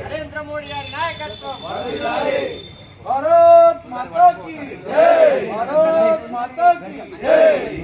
నరేంద్ర మోడీ గారి నాయకత్వం భారత్ మాతా की జై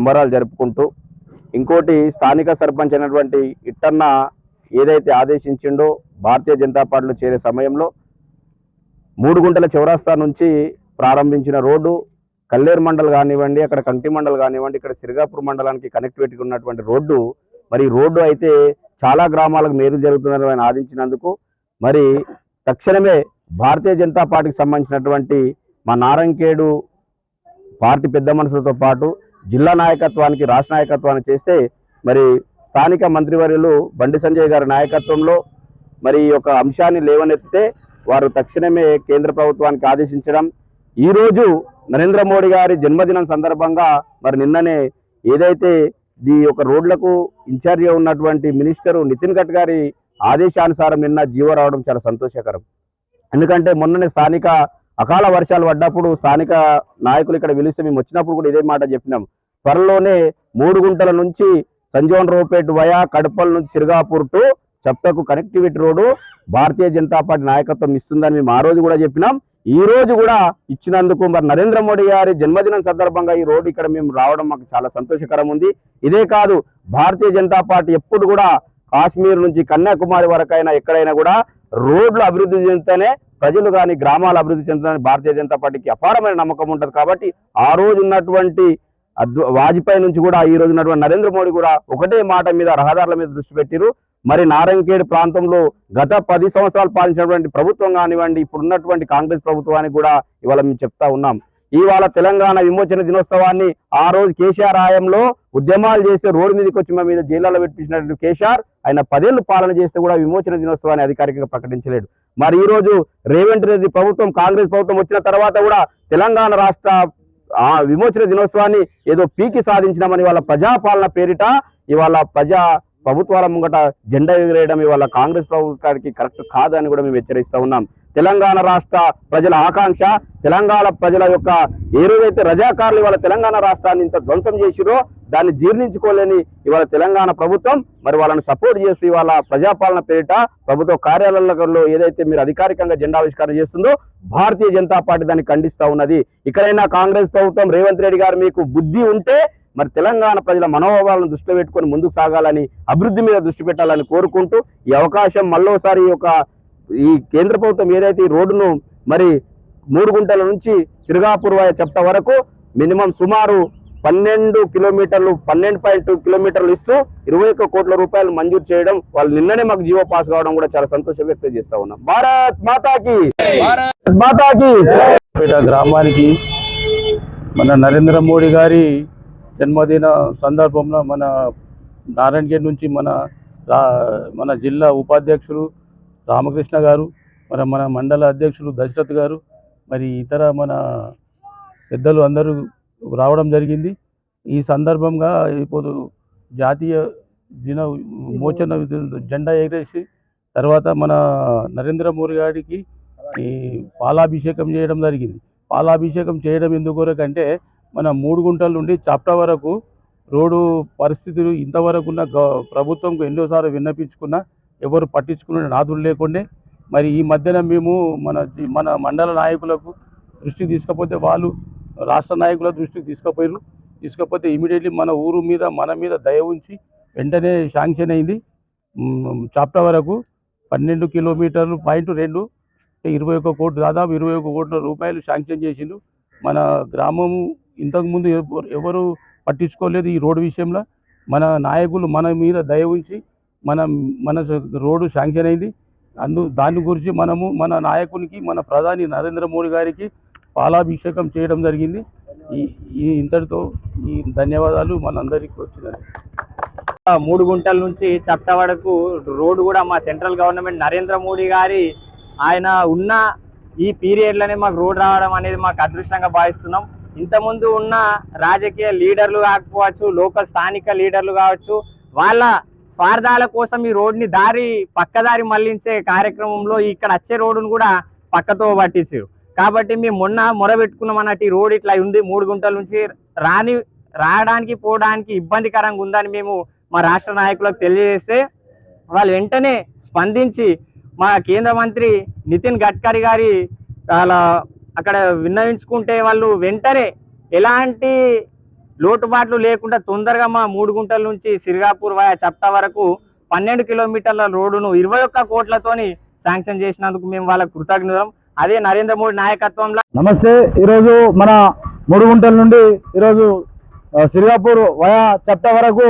సంబరాలు జరుపుకుంటూ ఇంకోటి స్థానిక సర్పంచ్ అయినటువంటి ఇట్టన్న ఏదైతే ఆదేశించిండో భారతీయ జనతా పార్టీలో చేరే సమయంలో మూడు గుంటల చౌరాస్తా నుంచి ప్రారంభించిన రోడ్డు కల్లేరు మండల్ కానివ్వండి అక్కడ కంటి మండల్ కానివ్వండి ఇక్కడ సిరిగాపూర్ మండలానికి కనెక్టివిటీ ఉన్నటువంటి రోడ్డు మరి రోడ్డు అయితే చాలా గ్రామాలకు మేలు జరుగుతుందని ఆయన ఆదించినందుకు మరి తక్షణమే భారతీయ జనతా పార్టీకి సంబంధించినటువంటి మా నారంకేడు పార్టీ పెద్ద మనుషులతో పాటు జిల్లా నాయకత్వానికి రాష్ట్ర నాయకత్వాన్ని చేస్తే మరి స్థానిక మంత్రివర్యులు బండి సంజయ్ గారి నాయకత్వంలో మరి ఈ యొక్క అంశాన్ని లేవనెత్తితే వారు తక్షణమే కేంద్ర ప్రభుత్వానికి ఆదేశించడం. ఈ రోజు నరేంద్ర మోడీ గారి జన్మదినం సందర్భంగా మరి నిన్ననే ఏదైతే ఈ యొక్క రోడ్లకు ఇన్ఛార్జిగా ఉన్నటువంటి మినిస్టరు నితిన్ గడ్కరీ ఆదేశానుసారం నిన్న జీవో రావడం చాలా సంతోషకరం. ఎందుకంటే మొన్ననే స్థానిక అకాల వర్షాలు పడ్డప్పుడు స్థానిక నాయకులు ఇక్కడ పిలిస్తే మేము వచ్చినప్పుడు కూడా ఇదే మాట చెప్పినాం. త్వరలోనే మూడు గుంటల నుంచి సంజోన్ రోపేట్ వయా కడపల నుంచి సిరిగాపూర్ టు చెప్తకు కనెక్టివిటీ రోడ్డు భారతీయ జనతా పార్టీ నాయకత్వం ఇస్తుందని మేము ఆ రోజు కూడా చెప్పినాం. ఈ రోజు కూడా ఇచ్చినందుకు మరి నరేంద్ర మోడీ గారి జన్మదినం సందర్భంగా ఈ రోడ్డు ఇక్కడ మేము రావడం మాకు చాలా సంతోషకరం ఉంది. ఇదే కాదు భారతీయ జనతా పార్టీ ఎప్పుడు కూడా కాశ్మీర్ నుంచి కన్యాకుమారి వరకైనా ఎక్కడైనా కూడా రోడ్లు అభివృద్ధి చెందితేనే ప్రజలు కానీ గ్రామాలు అభివృద్ధి చెందుతారని భారతీయ జనతా పార్టీకి అపారమైన నమ్మకం ఉంటుంది కాబట్టి ఆ రోజు ఉన్నటువంటి వాజ్పేయి నుంచి కూడా ఈ రోజు ఉన్నటువంటి నరేంద్ర మోడీ కూడా ఒకటే మాట మీద రహదారుల మీద దృష్టి పెట్టిరు. మరి నారాయణఖేడ్ ప్రాంతంలో గత పది సంవత్సరాలు పాలించినటువంటి ప్రభుత్వం కానివ్వండి ఇప్పుడు ఉన్నటువంటి కాంగ్రెస్ ప్రభుత్వానికి కూడా ఇవాళ మేము చెప్తా ఉన్నాం. ఇవాళ తెలంగాణ విమోచన దినోత్సవాన్ని ఆ రోజు కేసీఆర్ ఆయంలో ఉద్యమాలు చేస్తే రోడ్డు మీదకి వచ్చి మా మీద జైల్లో పెట్టించినటువంటి కేసీఆర్ ఆయన పదేళ్ళు పాలన చేస్తే కూడా విమోచన దినోత్సవాన్ని అధికారికంగా ప్రకటించలేడు. మరి ఈరోజు రేవంత్ రెడ్డి ప్రభుత్వం కాంగ్రెస్ ప్రభుత్వం వచ్చిన తర్వాత కూడా తెలంగాణ రాష్ట్ర ఆ విమోచన దినోత్సవాన్ని ఏదో పీకి సాధించినామని వాళ్ళ ప్రజాపాలన పేరిట ఇవాళ ప్రజా ప్రభుత్వాల ముంగట జెండా ఎగిరేయడం ఇవాళ కాంగ్రెస్ ప్రభుత్వానికి కరెక్ట్ కాదని కూడా మేము హెచ్చరిస్తూ ఉన్నాం. తెలంగాణ రాష్ట్ర ప్రజల ఆకాంక్ష తెలంగాణ ప్రజల యొక్క ఏ రోజైతే రజాకారులు ఇవాళ తెలంగాణ రాష్ట్రాన్ని ఇంత ధ్వంసం చేసిరో దాన్ని జీర్ణించుకోలేని ఇవాళ తెలంగాణ ప్రభుత్వం మరి వాళ్ళని సపోర్ట్ చేసి ఇవాళ ప్రజాపాలన పేరిట ప్రభుత్వ కార్యాలయాలలో ఏదైతే మీరు అధికారికంగా జెండావిష్కారం చేస్తుందో భారతీయ జనతా పార్టీ దాన్ని ఖండిస్తా ఉన్నది. ఇక్కడైనా కాంగ్రెస్ ప్రభుత్వం రేవంత్ రెడ్డి గారు మీకు బుద్ధి ఉంటే మరి తెలంగాణ ప్రజల మనోభావాలను దృష్టిలో పెట్టుకొని ముందుకు సాగాలని అభివృద్ధి మీద దృష్టి పెట్టాలని కోరుకుంటూ ఈ అవకాశం మళ్ళోసారి ఒక యొక్క ఈ కేంద్ర ప్రభుత్వం ఏదైతే ఈ రోడ్డును మరి మూడు గుంటల నుంచి సిరిగాపూర్ వయ చెప్త వరకు మినిమం సుమారు పన్నెండు కిలోమీటర్లు పన్నెండు పాయింట్ టూ కిలోమీటర్లు ఇస్తూ ఇరవై ఒక్క కోట్ల రూపాయలు మంజూరు చేయడం వాళ్ళు నిన్ననే మాకు జీవో పాస్ కావడం కూడా చాలా సంతోషం వ్యక్తం చేస్తా ఉన్నాం. భారత్ మాతాకి! భారత్ మాతాకి! గ్రామానికి మన నరేంద్ర మోడీ గారి జన్మదిన సందర్భంలో మన నారాయణగేట్ నుంచి మన మన జిల్లా ఉపాధ్యక్షులు రామకృష్ణ గారు మరి మన మండల అధ్యక్షులు దశరథ్ గారు మరి ఇతర మన పెద్దలు అందరూ రావడం జరిగింది. ఈ సందర్భంగా ఇప్పుడు జాతీయ దిన మోచన జెండా ఎగరేసి తర్వాత మన నరేంద్ర మోడీ గారికి ఈ పాలాభిషేకం చేయడం జరిగింది. పాలాభిషేకం చేయడం ఎందుకొరకంటే మన మూడు గుంటల నుండి చాప్టా వరకు రోడ్డు పరిస్థితులు ఇంతవరకు ఉన్న గ- ప్రభుత్వంకు ఎన్నోసార్లు విన్నపించుకున్నా ఎవరు పట్టించుకునే నాదులు లేకుండే మరి ఈ మధ్యన మేము మన మన మండల నాయకులకు దృష్టి తీసుకపోతే వాళ్ళు రాష్ట్ర నాయకుల దృష్టికి తీసుకుపోయారు తీసుకపోతే ఇమీడియట్లీ మన ఊరు మీద మన మీద దయ ఉంచి వెంటనే శాంక్షన్ అయింది. చాప్టర్ చాప్టా వరకు పన్నెండు కిలోమీటర్లు పాయింట్ రెండు ఇరవై ఒక్క కోట్లు దాదాపు ఇరవై ఒక్క కోట్ల రూపాయలు శాంక్షన్ చేసిండు. మన గ్రామము ఇంతకుముందు ఎవరు ఎవరు పట్టించుకోలేదు ఈ రోడ్డు విషయంలో. మన నాయకులు మన మీద దయ ఉంచి మన మన రోడ్డు శాంక్షన్ అయింది. అందు దాని గురించి మనము మన నాయకునికి మన ప్రధాని నరేంద్ర మోడీ గారికి పాలాభిషేకం చేయడం జరిగింది. ఈ ఇంతటితో ఈ ధన్యవాదాలు మనందరికీ వచ్చినాయి మూడు గుంటల నుంచి చట్ట వరకు రోడ్డు కూడా మా సెంట్రల్ గవర్నమెంట్ నరేంద్ర మోడీ గారి ఆయన ఉన్న ఈ పీరియడ్లోనే మాకు రోడ్ రావడం అనేది మాకు అదృష్టంగా భావిస్తున్నాం. ఇంతకుముందు ఉన్న రాజకీయ లీడర్లు కాకపోవచ్చు లోకల్ స్థానిక లీడర్లు కావచ్చు వాళ్ళ స్వార్థాల కోసం ఈ రోడ్ని దారి పక్కదారి మళ్ళించే కార్యక్రమంలో ఇక్కడ వచ్చే రోడ్డును కూడా పక్కతో పట్టించారు కాబట్టి మేము మొన్న మొరబెట్టుకున్నాం అన్నట్టు ఈ రోడ్ ఇట్లా ఉంది మూడు గుంటల నుంచి రాని రావడానికి పోవడానికి ఇబ్బందికరంగా ఉందని మేము మా రాష్ట్ర నాయకులకు తెలియజేస్తే వాళ్ళు వెంటనే స్పందించి మా కేంద్ర మంత్రి నితిన్ గడ్కరీ గారి వాళ్ళ అక్కడ విన్నవించుకుంటే వాళ్ళు వెంటనే ఎలాంటి లోటుబాట్లు లేకుండా తొందరగా మా మూడు గుంటల నుంచి సిరిగాపూర్ వాయా చప్టా వరకు పన్నెండు కిలోమీటర్ల రోడ్డును ఇరవై ఒక్క కోట్లతోని శాంక్షన్ చేసినందుకు మేము వాళ్ళకు కృతజ్ఞతం అదే నరేంద్ర మోడీ నాయకత్వంలో నమస్తే. ఈరోజు మన మూడు గుంటల నుండి ఈరోజు సిరిగాపూర్ వయా చట్ట వరకు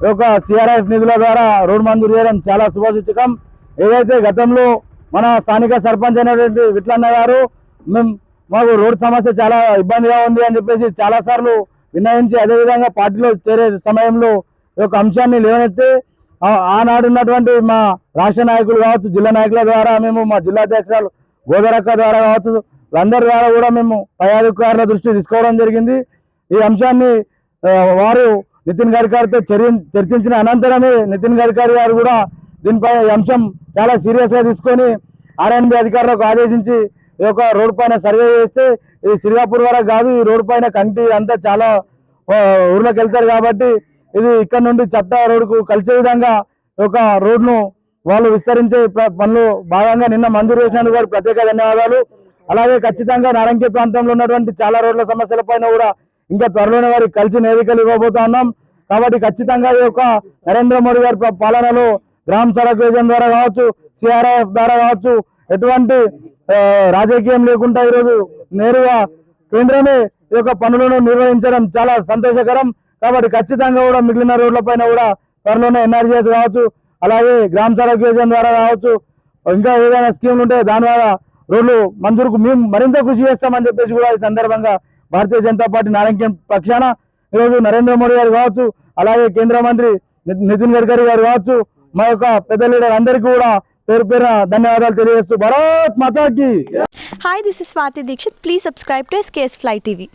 యొక్క సిఆర్ఎఫ్ నిధుల ద్వారా రోడ్డు మంజూరు చేయడం చాలా శుభసూచకం. ఏదైతే గతంలో మన స్థానిక సర్పంచ్ అయినటువంటి విట్లన్న గారు మేము మాకు రోడ్ సమస్య చాలా ఇబ్బందిగా ఉంది అని చెప్పేసి చాలా సార్లు విన్నవించి అదేవిధంగా పార్టీలో చేరే సమయంలో ఈ యొక్క అంశాన్ని లేవనెత్తి ఆనాడున్నటువంటి మా రాష్ట్ర నాయకులు కావచ్చు జిల్లా నాయకుల ద్వారా మేము మా జిల్లా అధ్యక్షులు గోదరక్క ద్వారా కావచ్చు వీళ్ళందరి ద్వారా కూడా మేము పై అధికారుల దృష్టి తీసుకోవడం జరిగింది. ఈ అంశాన్ని వారు నితిన్ గడ్కరీతో చర్య చర్చించిన అనంతరమే నితిన్ గడ్కరీ గారు కూడా దీనిపై ఈ అంశం చాలా సీరియస్గా తీసుకొని ఆర్ఎన్బి అధికారులకు ఆదేశించి ఈ యొక్క రోడ్డు పైన సర్వే చేస్తే ఇది సిరిగాపూర్ వరకు కాదు ఈ రోడ్డు పైన కంటి అంతా చాలా ఊర్లోకి వెళ్తారు కాబట్టి ఇది ఇక్కడ నుండి చట్ట రోడ్డుకు కలిసే విధంగా ఒక రోడ్ను వాళ్ళు విస్తరించే పనులు భాగంగా నిన్న మంజూరు చేసినందుకు వారికి ప్రత్యేక ధన్యవాదాలు. అలాగే ఖచ్చితంగా నారంకి ప్రాంతంలో ఉన్నటువంటి చాలా రోడ్ల సమస్యల పైన కూడా ఇంకా త్వరలోనే వారికి కలిసి నివేదికలు ఇవ్వబోతా ఉన్నాం. కాబట్టి ఖచ్చితంగా ఈ యొక్క నరేంద్ర మోడీ గారి పాలనలో గ్రామ సడక్ యోజన ద్వారా కావచ్చు సిఆర్ఎఫ్ ద్వారా కావచ్చు ఎటువంటి రాజకీయం లేకుండా ఈరోజు నేరుగా కేంద్రమే ఈ యొక్క పనులను నిర్వహించడం చాలా సంతోషకరం. కాబట్టి ఖచ్చితంగా కూడా మిగిలిన రోడ్ల పైన కూడా త్వరలోనే ఎన్ఆర్జీఎస్ కావచ్చు అలాగే గ్రామ సడక్ యోజన ద్వారా కావచ్చు ఇంకా ఏదైనా స్కీమ్లు ఉంటే దాని ద్వారా రోడ్లు మంజూరుకు మేము మరింత కృషి చేస్తామని చెప్పేసి కూడా ఈ సందర్భంగా భారతీయ జనతా పార్టీ నారాయణ పక్షాన ఈరోజు నరేంద్ర మోడీ గారు కావచ్చు అలాగే కేంద్ర మంత్రి ని- నితిన్ గడ్కరీ గారు కావచ్చు మా యొక్క పెద్ద లీడర్ అందరికీ కూడా పేరు పేరున ధన్యవాదాలు తెలియజేస్తూ భారత్ మాతాకి. Hi this is Swathi Dixit please subscribe to SKS fly TV